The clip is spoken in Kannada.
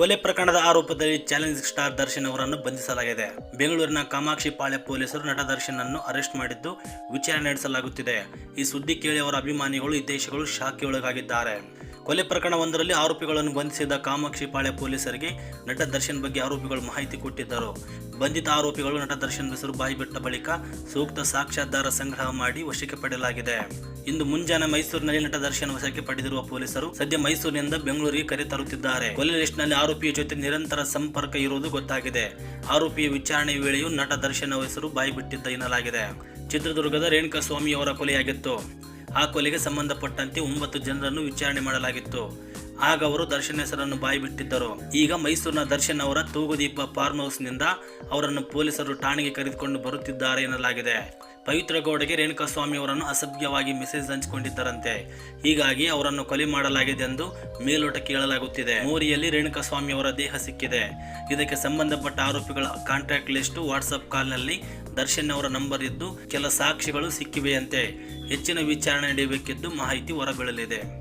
ಕೊಲೆ ಪ್ರಕರಣದ ಆರೋಪದಲ್ಲಿ ಚಾಲೆಂಜ್ ಸ್ಟಾರ್ ದರ್ಶನ್ ಅವರನ್ನು ಬಂಧಿಸಲಾಗಿದೆ. ಬೆಂಗಳೂರಿನ ಕಾಮಾಕ್ಷಿ ಪಾಳೆ ಪೊಲೀಸರು ನಟ ದರ್ಶನ್ ಅನ್ನು ಅರೆಸ್ಟ್ ಮಾಡಿದ್ದು ವಿಚಾರಣೆ ನಡೆಸಲಾಗುತ್ತಿದೆ. ಈ ಸುದ್ದಿ ಕೇಳಿ ಅವರ ಅಭಿಮಾನಿಗಳು ದೇಶಗಳು ಶಾಕ್ಗೆ ಒಳಗಾಗಿದ್ದಾರೆ ಕೊಲೆ ಪ್ರಕರಣವೊಂದರಲ್ಲಿ ಆರೋಪಿಗಳನ್ನು ಬಂಧಿಸಿದ ಕಾಮಾಕ್ಷಿ ಪಾಳ್ಯ ಪೊಲೀಸರಿಗೆ ನಟ ದರ್ಶನ್ ಬಗ್ಗೆ ಆರೋಪಿಗಳು ಮಾಹಿತಿ ಕೊಟ್ಟಿದ್ದರು. ಬಂಧಿತ ಆರೋಪಿಗಳು ನಟ ದರ್ಶನ್ ಹೆಸರು ಬಾಯಿಬಿಟ್ಟ ಬಳಿಕ ಸೂಕ್ತ ಸಾಕ್ಷ್ಯಾಧಾರ ಸಂಗ್ರಹ ಮಾಡಿ ವಶಕ್ಕೆ ಪಡೆಯಲಾಗಿದೆ. ಇಂದು ಮುಂಜಾನೆ ಮೈಸೂರಿನಲ್ಲಿ ನಟ ದರ್ಶನ್ ವಶಕ್ಕೆ ಪಡೆದಿರುವ ಪೊಲೀಸರು ಸದ್ಯ ಮೈಸೂರಿನಿಂದ ಬೆಂಗಳೂರಿಗೆ ಕರೆತರುತ್ತಿದ್ದಾರೆ ಕೊಲೆ ಲಿಸ್ಟ್ನಲ್ಲಿ ಆರೋಪಿಯ ಜೊತೆ ನಿರಂತರ ಸಂಪರ್ಕ ಇರುವುದು ಗೊತ್ತಾಗಿದೆ. ಆರೋಪಿಯ ವಿಚಾರಣೆ ವೇಳೆಯೂ ನಟ ದರ್ಶನ್ ಹೆಸರು ಬಾಯಿಬಿಟ್ಟಿದ್ದ ಎನ್ನಲಾಗಿದೆ. ಚಿತ್ರದುರ್ಗದ ರೇಣುಕಸ್ವಾಮಿ ಅವರ ಕೊಲೆಯಾಗಿತ್ತು. ಆ ಕೊಲೆಗೆ ಸಂಬಂಧಪಟ್ಟಂತೆ ಒಂಬತ್ತು ಜನರನ್ನು ವಿಚಾರಣೆ ಮಾಡಲಾಗಿತ್ತು. ಆಗ ಅವರು ದರ್ಶನ್ ಹೆಸರನ್ನು ಬಾಯಿ ಬಿಟ್ಟಿದ್ದರು ಈಗ ಮೈಸೂರಿನ ದರ್ಶನ್ ಅವರ ತೂಗುದೀಪ ಫಾರ್ಮ್ ಹೌಸ್ನಿಂದ ಅವರನ್ನು ಪೊಲೀಸರು ಠಾಣೆಗೆ ಕರೆದುಕೊಂಡು ಬರುತ್ತಿದ್ದಾರೆ ಎನ್ನಲಾಗಿದೆ. ಪವಿತ್ರ ಗೌಡಗೆ ರೇಣುಕಾಸ್ವಾಮಿ ಅವರನ್ನು ಅಸಭ್ಯವಾಗಿ ಮೆಸೇಜ್ ಹಂಚಿಕೊಂಡಿದ್ದರಂತೆ. ಹೀಗಾಗಿ ಅವರನ್ನು ಕೊಲೆ ಮಾಡಲಾಗಿದೆ ಎಂದು ಮೇಲೋಟ ಕೇಳಲಾಗುತ್ತಿದೆ. ಮೋರಿಯಲ್ಲಿ ರೇಣುಕಾಸ್ವಾಮಿ ಅವರ ದೇಹ ಸಿಕ್ಕಿದೆ. ಇದಕ್ಕೆ ಸಂಬಂಧಪಟ್ಟ ಆರೋಪಿಗಳ ಕಾಂಟ್ಯಾಕ್ಟ್ ಲಿಸ್ಟ್ ವಾಟ್ಸಪ್ ಕಾಲ್ನಲ್ಲಿ ದರ್ಶನ್ ಅವರ ನಂಬರ್ ಇದ್ದು, ಕೆಲ ಸಾಕ್ಷಿಗಳು ಸಿಕ್ಕಿವೆಯಂತೆ. ಹೆಚ್ಚಿನ ವಿಚಾರಣೆ ನಡೆಯಬೇಕಿದ್ದು ಮಾಹಿತಿ ಹೊರಬೀಳಲಿದೆ.